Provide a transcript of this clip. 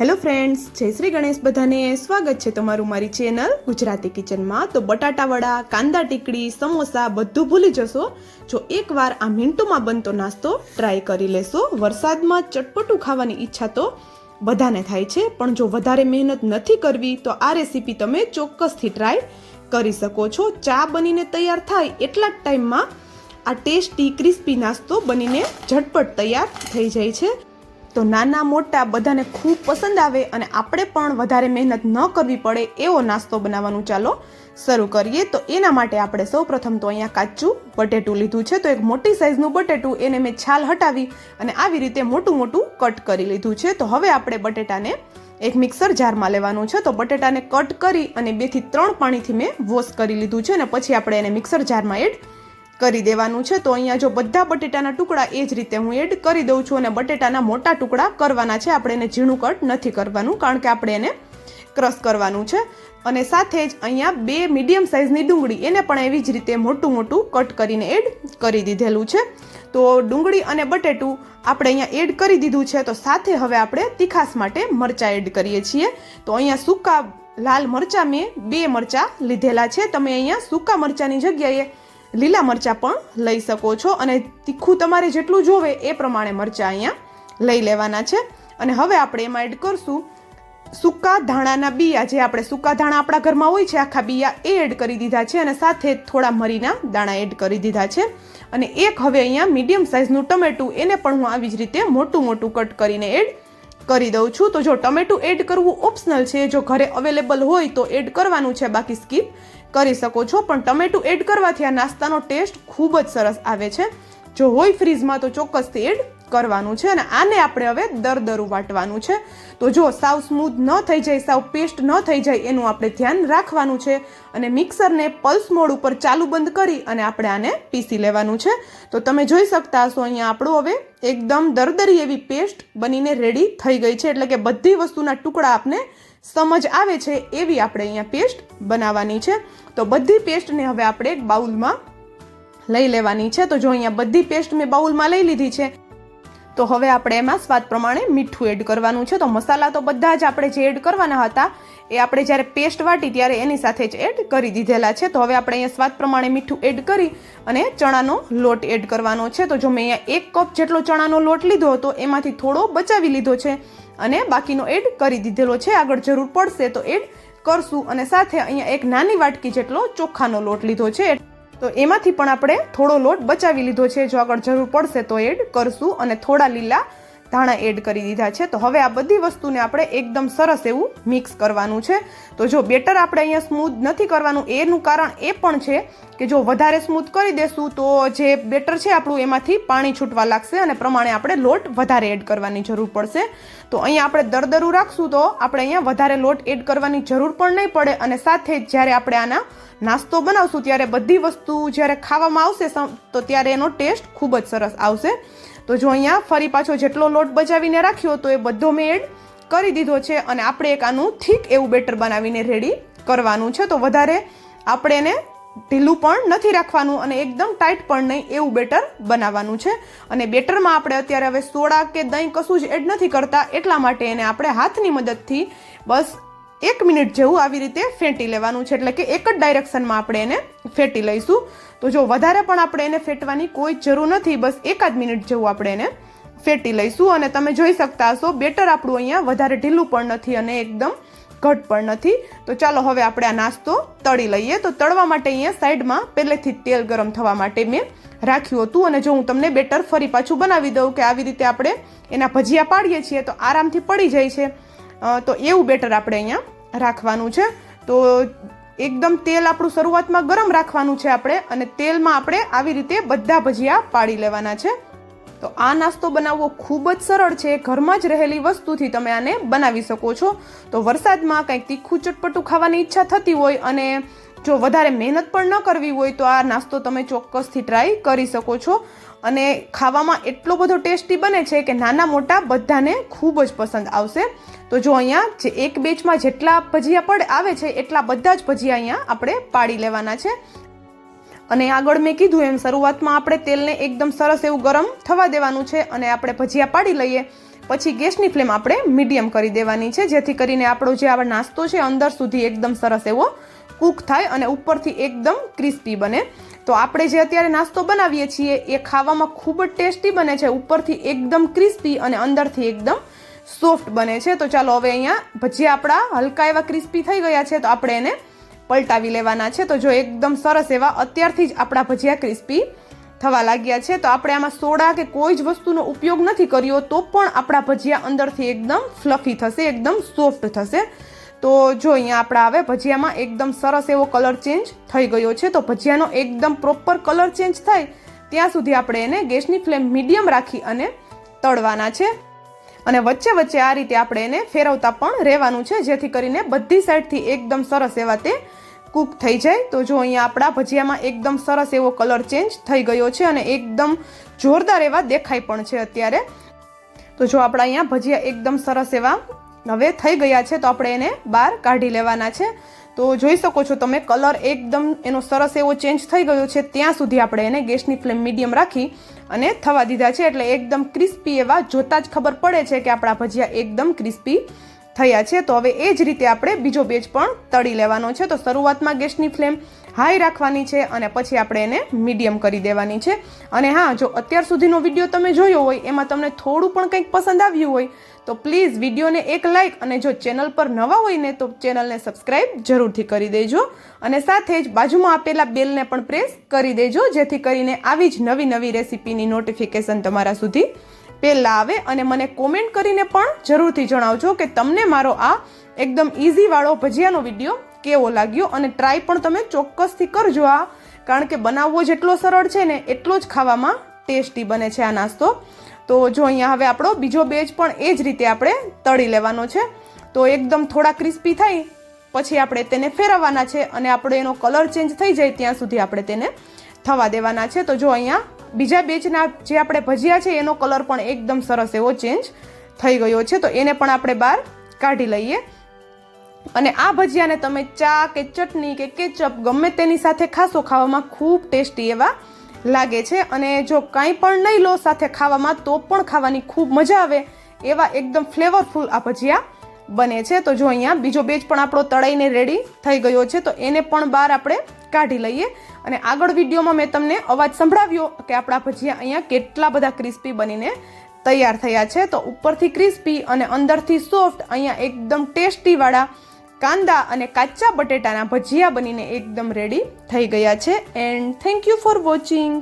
Hello friends જય શ્રી ગણેશ બધાને સ્વાગત છે તમારું મારી ચેનલ ગુજરાતી કિચનમાં તો બટાટાવડા કાંદા ટીકડી, સમોસા બધું ભૂલી જશો. જો એકવાર આ મિનિટોમાં બનતો નાસ્તો ટ્રાય કરી લેશો. વરસાદમાં ચટપટું ખાવાની ઈચ્છા તો બધાને થાય છે. પણ જો વધારે મહેનત નથી કરવી, તો આ રેસીપી તમે ચોક્કસથી ટ્રાય કરી શકો છો. ચા બનીને તૈયાર થાય એટલા જ ટાઈમમાં આ ટેસ્ટી ક્રિસ્પી નાસ્તો બનીને ઝટપટ તૈયાર થઈ જાય છે. તો નાના મોટા બધાને ખૂબ પસંદ આવે અને આપણે પણ વધારે મહેનત ન કરવી પડે એવો નાસ્તો બનાવવાનું ચાલો. શરૂ કરીએ તો એના માટે આપણે સૌ પ્રથમ તો અહીંયા કાચું બટેટું લીધું છે. તો એક મોટી સાઇઝનું બટેટું એને મેં છાલ હટાવી અને આવી રીતે મોટું મોટું કટ કરી લીધું છે. તો હવે આપણે બટેટાને એક મિક્સર જારમાં લેવાનું છે. તો બટેટાને કટ કરી અને બેથી ત્રણ પાણીથી મેં વોશ કરી લીધું છે અને પછી આપણે એને મિક્સર જારમાં એડ કરી દેવાનું છે. તો અહીંયા જો બધા બટેટાના ટુકડા એ જ રીતે હું એડ કરી દઉં છું અને બટેટાના મોટા ટુકડા કરવાના છે. આપણે એને ઝીણું કટ નથી કરવાનું, કારણ કે આપણે એને ક્રશ કરવાનું છે. અને સાથે જ અહીંયા બે મીડિયમ સાઇઝની ડુંગળી, એને પણ એવી જ રીતે મોટું મોટું કટ કરીને એડ કરી દીધેલું છે. તો ડુંગળી અને બટેટું આપણે અહીંયા એડ કરી દીધું છે. તો સાથે હવે આપણે તીખાસ માટે મરચાં એડ કરીએ છીએ. તો અહીંયા સૂકા લાલ મરચાં મેં બે મરચાં લીધેલા છે. તમે અહીંયા સૂકા મરચાંની જગ્યાએ લીલા મરચાં પણ લઈ શકો છો અને તીખું તમારે જેટલું જોવે એ પ્રમાણે મરચાં અહીંયા લઈ લેવાના છે. અને હવે આપણે એમાં એડ કરશું સૂકા ધાણાના બિયા. જે આપણે સૂકા ધાણા આપણા ઘરમાં હોય છે, આખા બિયા એ એડ કરી દીધા છે અને સાથે થોડા મરીના દાણા એડ કરી દીધા છે. અને એક હવે અહીંયા મીડિયમ સાઇઝનું ટમેટું, એને પણ હું આવી જ રીતે મોટું મોટું કટ કરીને એડ કરી દઉં છું. તો જો ટમેટું એડ કરવું ઓપ્શનલ છે, જો ઘરે અવેલેબલ હોય તો એડ કરવાનું છે, બાકી સ્કીપ કરી શકો છો, પણ ટમેટું એડ કરવાથી આ નાસ્તાનો ટેસ્ટ ખૂબ જ સરસ આવે છે. જો હોય ફ્રીઝમાં તો ચોક્કસથી એડ કરવાનું છે અને આને આપણે હવે દરદરું વાટવાનું છે. તો જો સાવ સ્મૂથ ન થઈ જાય, સાવ પેસ્ટ ન થઈ જાય, એનું આપણે ધ્યાન રાખવાનું છે અને મિક્સરને પલ્સ મોડ ઉપર ચાલુ બંધ કરી અને આપણે આને પીસી લેવાનું છે. તો તમે જોઈ શકતા હશો અહીંયા આપણું હવે એકદમ દરદરી એવી પેસ્ટ બનીને રેડી થઈ ગઈ છે. એટલે કે બધી વસ્તુના ટુકડા આપને સમજ આવે છે એવી આપણે અહીંયા પેસ્ટ બનાવવાની છે. તો બધી પેસ્ટને હવે આપણે એક બાઉલમાં લઈ લેવાની છે. તો જો અહીંયા બધી પેસ્ટ મેં બાઉલમાં લઈ લીધી છે, તો હવે આપણે એમાં સ્વાદ પ્રમાણે મીઠું એડ કરવાનું છે. તો મસાલા તો બધા જ આપણે જે એડ કરવાના હતા, એ આપણે જ્યારે પેસ્ટ વાટી ત્યારે એની સાથે જ એડ કરી દીધેલા છે. તો હવે આપણે અહીંયા સ્વાદ પ્રમાણે મીઠું એડ કરી અને ચણાનો લોટ એડ કરવાનો છે. તો જો મેં અહીંયા એક કપ જેટલો ચણાનો લોટ લીધો હતો, એમાંથી થોડો બચાવી લીધો છે. અને બાકીનો એડ કરી દીધેલો છે. આગળ જરૂર પડશે તો એડ કરશું અને સાથે અહીંયા એક નાની વાટકી જેટલો ચોખાનો લોટ લીધો છે. તો એમાંથી પણ આપણે થોડો લોટ બચાવી લીધો છે. જો આગળ જરૂર પડશે તો એડ કરશું અને થોડા લીલા ધાણા એડ કરી દીધા છે. તો હવે આ બધી વસ્તુને આપણે એકદમ સરસ એવું મિક્સ કરવાનું છે. તો જો બેટર આપણે અહીંયા સ્મૂથ નથી કરવાનું, એનું કારણ એ પણ છે કે જો વધારે સ્મૂથ કરી દેશું તો જે બેટર છે આપણું એમાંથી પાણી છૂટવા લાગશે અને પ્રમાણે આપણે લોટ વધારે એડ કરવાની જરૂર પડશે. તો અહીંયા આપણે દરદરું રાખશું તો આપણે અહીંયા વધારે લોટ એડ કરવાની જરૂર પણ નહીં પડે અને સાથે જ્યારે આપણે આના નાસ્તો બનાવશું ત્યારે બધી વસ્તુ જ્યારે ખાવામાં આવશે તો ત્યારે એનો ટેસ્ટ ખૂબ જ સરસ આવશે. તો જો અહીંયા ફરી પાછો જેટલો લોટ બચાવીને રાખ્યો તો એ બધો મેં એડ કરી દીધો છે અને આપણે એક આનું થીક એવું બેટર બનાવીને રેડી કરવાનું છે. તો વધારે આપણે એને ઢીલું પણ નથી રાખવાનું અને એકદમ ટાઈટ પણ નહીં એવું બેટર બનાવવાનું છે. અને બેટરમાં આપણે અત્યારે હવે સોડા કે દહીં કશું જ એડ નથી કરતા એટલા માટે એને આપણે હાથની મદદથી બસ એક મિનિટ જેવું આવી રીતે ફેંટી લેવાનું છે. એટલે કે એક જ ડાયરેક્શનમાં આપણે એને ફેંટી લઈશું. તો જો વધારે પણ આપણે એને ફેટવાની કોઈ જરૂર નથી, બસ એકાદ મિનિટ જેવું આપણે એને ફેંટી લઈશું. અને તમે જોઈ શકતા હશો, બેટર આપણું અહીંયા વધારે ઢીલું પણ નથી અને એકદમ ઘટ પણ નથી. તો ચાલો હવે આપણે આ નાસ્તો તળી લઈએ. તો તળવા માટે અહીંયા સાઈડમાં પહેલેથી તેલ ગરમ થવા માટે મેં રાખ્યું હતું. અને જો હું તમને બેટર ફરી પાછું બનાવી દઉં કે આવી રીતે આપણે એના ભજીયા પાડીએ છીએ, તો આરામથી પડી જાય છે. તો એવું બેટર આપણે અહીંયા રાખવાનું છે. તો એકદમ તેલ આપણું શરૂઆતમાં ગરમ રાખવાનું છે આપણે અને તેલમાં આપણે આવી રીતે બધા ભજીયા પાડી લેવાના છે. તો આ નાસ્તો બનાવવો ખૂબ જ સરળ છે. ઘરમાં જ રહેલી વસ્તુથી તમે આને બનાવી શકો છો. તો વરસાદમાં કંઈક તીખું ચટપટું ખાવાની ઈચ્છા થતી હોય અને જો વધારે મહેનત પણ ન કરવી હોય તો આ નાસ્તો તમે ચોક્કસથી ટ્રાય કરી શકો છો. અને ખાવામાં એટલો બધો ટેસ્ટી બને છે કે નાના મોટા બધાને ખૂબ જ પસંદ આવશે. તો જો અહીંયા જે એક બેચમાં જેટલા ભજીયા પડે આવે છે, એટલા બધા જ ભજીયા અહીંયા આપણે પાડી લેવાના છે. અને આગળ મેં કીધું એમ, શરૂઆતમાં આપણે તેલને એકદમ સરસ એવું ગરમ થવા દેવાનું છે અને આપણે ભજીયા પાડી લઈએ. પછી ગેસની ફ્લેમ આપણે મીડિયમ કરી દેવાની છે, જેથી કરીને આપણો જે આ નાસ્તો છે, અંદર સુધી એકદમ સરસ એવો કૂક થાય અને ઉપરથી એકદમ ક્રિસ્પી બને. તો આપણે જે અત્યારે નાસ્તો બનાવીએ છીએ, એ ખાવામાં ખૂબ જ ટેસ્ટી બને છે. ઉપરથી એકદમ ક્રિસ્પી અને અંદરથી એકદમ સોફ્ટ બને છે. તો ચાલો હવે અહીંયા ભજીયા આપણા હલકા એવા ક્રિસ્પી થઈ ગયા છે, તો આપણે એને પલટાવી લેવાના છે. તો જો એકદમ સરસ એવા અત્યારથી જ આપણા ભજીયા ક્રિસ્પી થવા લાગ્યા છે. તો આપણે આમાં સોડા કે કોઈ જ વસ્તુનો ઉપયોગ નથી કર્યો, તો પણ આપણા ભજીયા અંદરથી એકદમ ફ્લફી થશે, એકદમ સોફ્ટ થશે. તો જો અહીંયા આપણા હવે ભજીયામાં એકદમ સરસ એવો કલર ચેન્જ થઈ ગયો છે, તો ભજીયાનો એકદમ પ્રોપર કલર ચેન્જ થાય, ત્યાં સુધી આપણે એને ગેસની ફ્લેમ મીડિયમ રાખી અને તળવાના છે. અને વચ્ચે વચ્ચે આ રીતે આપણે એને ફેરવતા પણ રહેવાનું છે, જેથી કરીને બધી સાઈડથી એકદમ સરસ એવા તે કૂક થઈ જાય. તો જો અહીંયા આપણા ભજીયામાં એકદમ સરસ એવો કલર ચેન્જ થઈ ગયો છે અને એકદમ જોરદાર એવા દેખાય પણ છે અત્યારે. તો જો આપણા અહીંયા ભજીયા એકદમ સરસ એવા હવે થઈ ગયા છે, તો આપણે એને બહાર કાઢી લેવાના છે. તો જોઈ શકો છો તમે, કલર એકદમ એનો સરસ એવો ચેન્જ થઈ ગયો છે. ત્યાં સુધી આપણે એને ગેસની ફ્લેમ મીડિયમ રાખી અને થવા દીધા છે. એટલે એકદમ ક્રિસ્પી એવા, જોતાં જ ખબર પડે છે કે આપણા ભજીયા એકદમ ક્રિસ્પી થયા છે. તો હવે એ જ રીતે આપણે બીજો બેચ પણ તળી લેવાનો છે. તો શરૂઆતમાં ગેસની ફ્લેમ હાઈ રાખવાની છે અને પછી આપણે એને મીડિયમ કરી દેવાની છે. અને હા, જો અત્યાર સુધીનો વીડિયો તમે જોયો હોય, એમાં તમને થોડું પણ કંઈક પસંદ આવ્યું હોય તો પ્લીઝ વિડીયોને એક લાઇક અને જો ચેનલ પર નવા હોય ને તો ચેનલને સબસ્ક્રાઇબ જરૂરથી કરી દેજો. અને સાથે જ બાજુમાં આપેલા બેલને પણ પ્રેસ કરી દેજો, જેથી કરીને આવી જ નવી નવી રેસીપીની નોટિફિકેશન તમારા સુધી પહેલાં આવે. અને મને કોમેન્ટ કરીને પણ જરૂરથી જણાવજો કે તમને મારો આ એકદમ ઇઝીવાળો ભજીયાનો વીડિયો કેવો લાગ્યો? અને ટ્રાય પણ તમે ચોક્કસથી કરજો આ. કારણ કે બનાવવો જેટલો સરળ છે ને, એટલો જ ખાવામાં ટેસ્ટી બને છે આ નાસ્તો. તો જો અહીંયા હવે આપણો બીજો બેચ પણ એ જ રીતે આપણે તળી લેવાનો છે. તો એકદમ થોડા ક્રિસ્પી થાય પછી આપણે તેને ફેરવવાના છે અને આપણે એનો કલર ચેન્જ થઈ જાય ત્યાં સુધી આપણે તેને થવા દેવાના છે. તો જો અહીંયા બીજા બેચના જે આપણે ભજીયા છે એનો કલર પણ એકદમ સરસ એવો ચેન્જ થઈ ગયો છે. તો એને પણ આપણે બહાર કાઢી લઈએ. અને આ ભજીયાને તમે ચા કે ચટણી કે કેચઅપ ગમે તેની સાથે ખાશો, ખાવામાં ખૂબ ટેસ્ટી એવા લાગે છે અને જો કાંઈ પણ નહીં લો સાથે ખાવામાં, તો પણ ખાવાની ખૂબ મજા આવે એવા એકદમ ફ્લેવરફુલ આ ભજીયા બને છે. તો જો અહીંયા બીજો બેચ પણ આપણો તળાઈને રેડી થઈ ગયો છે, તો એને પણ બહાર આપણે કાઢી લઈએ. અને આગળ વિડીયોમાં મેં તમને અવાજ સંભળાવ્યો કે આપણા ભજીયા અહીંયા કેટલા બધા ક્રિસ્પી બનીને તૈયાર થયા છે. તો ઉપરથી ક્રિસ્પી અને અંદરથી સોફ્ટ અહીંયા એકદમ ટેસ્ટીવાળા કાંદા અને કાચા બટેટાના ભજીયા બનીને એકદમ રેડી થઈ ગયા છે. And thank you for watching